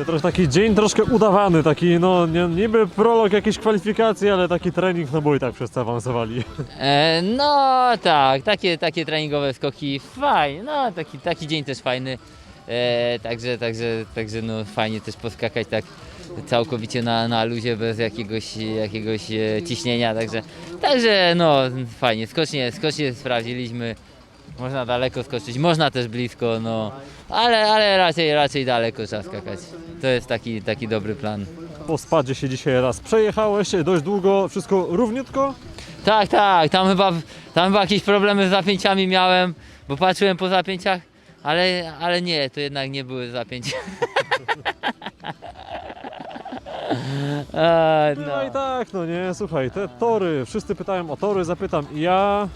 To trochę taki dzień troszkę udawany, taki no nie, niby prolog jakiejś kwalifikacji, ale taki trening, no bo i tak wszyscy awansowali. E, no tak, takie, takie treningowe skoki fajnie, no taki, taki dzień też fajny. E, także, także, także no fajnie też poskakać tak całkowicie na, na luzie bez jakiegoś, jakiegoś e, ciśnienia, także, także no fajnie, skocznie, skocznie sprawdziliśmy. Można daleko skoczyć, można też blisko, no ale, ale raczej, raczej daleko trzeba skakać. To jest taki, taki dobry plan. Po spadzie się dzisiaj raz przejechałeś, dość długo, wszystko równiutko. Tak, tak, tam chyba, tam chyba jakieś problemy z zapięciami miałem, bo patrzyłem po zapięciach, ale, ale nie, to jednak nie były zapięcia. A, No i no. tak, no nie, słuchaj, te tory, wszyscy pytają o tory, zapytam i ja...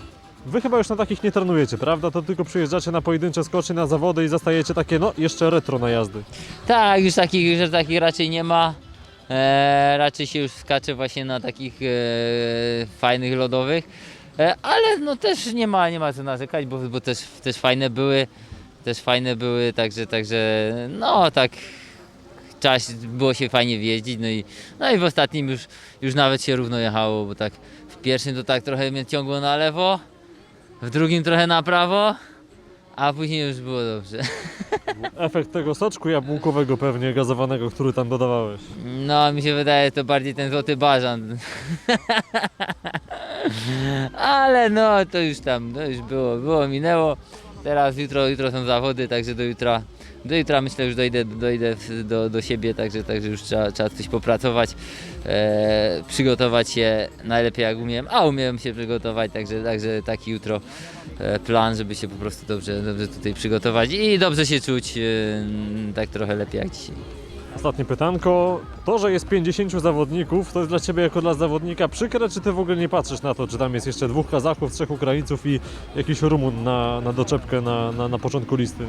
Wy chyba już na takich nie trenujecie, prawda? To tylko przyjeżdżacie na pojedyncze skocznie, na zawody i zastajecie takie, no, jeszcze retro najazdy. Tak, już takich, że takich raczej nie ma. E, raczej się już skacze właśnie na takich e, fajnych lodowych. E, ale no też nie ma, nie ma co narzekać, bo, bo też, też fajne były. Też fajne były, także, także no tak czas było się fajnie wjeździć, no i, no i w ostatnim już, już nawet się równo jechało, bo tak w pierwszym to tak trochę mnie ciągło na lewo, w drugim trochę na prawo, a później już było dobrze. Efekt tego soczku jabłkowego pewnie gazowanego, który tam dodawałeś. No, mi się wydaje to bardziej ten złoty bażan. Ale no, to już tam, to już było, było, minęło. Teraz jutro, jutro są zawody, także do jutra, do jutra myślę już dojdę, dojdę do, do siebie, także, także już trzeba, trzeba coś popracować, e, przygotować się najlepiej jak umiem, a umiem się przygotować, także, także taki jutro e, plan, żeby się po prostu dobrze, dobrze tutaj przygotować i dobrze się czuć, e, tak trochę lepiej jak dzisiaj. Ostatnie pytanko. To, że jest 50 zawodników, to jest dla Ciebie jako dla zawodnika przykre, czy Ty w ogóle nie patrzysz na to, czy tam jest jeszcze dwóch Kazachów, trzech Ukraińców i jakiś Rumun na, na doczepkę na, na, na początku listy?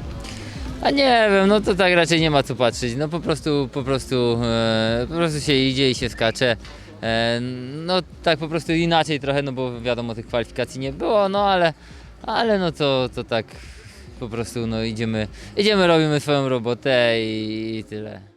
A nie wiem, no to tak raczej nie ma co patrzeć. No po prostu, po prostu, e, po prostu się idzie i się skacze. E, no tak po prostu inaczej trochę, no bo wiadomo tych kwalifikacji nie było, no ale, ale no to, to tak po prostu no idziemy, idziemy, robimy swoją robotę i, i tyle.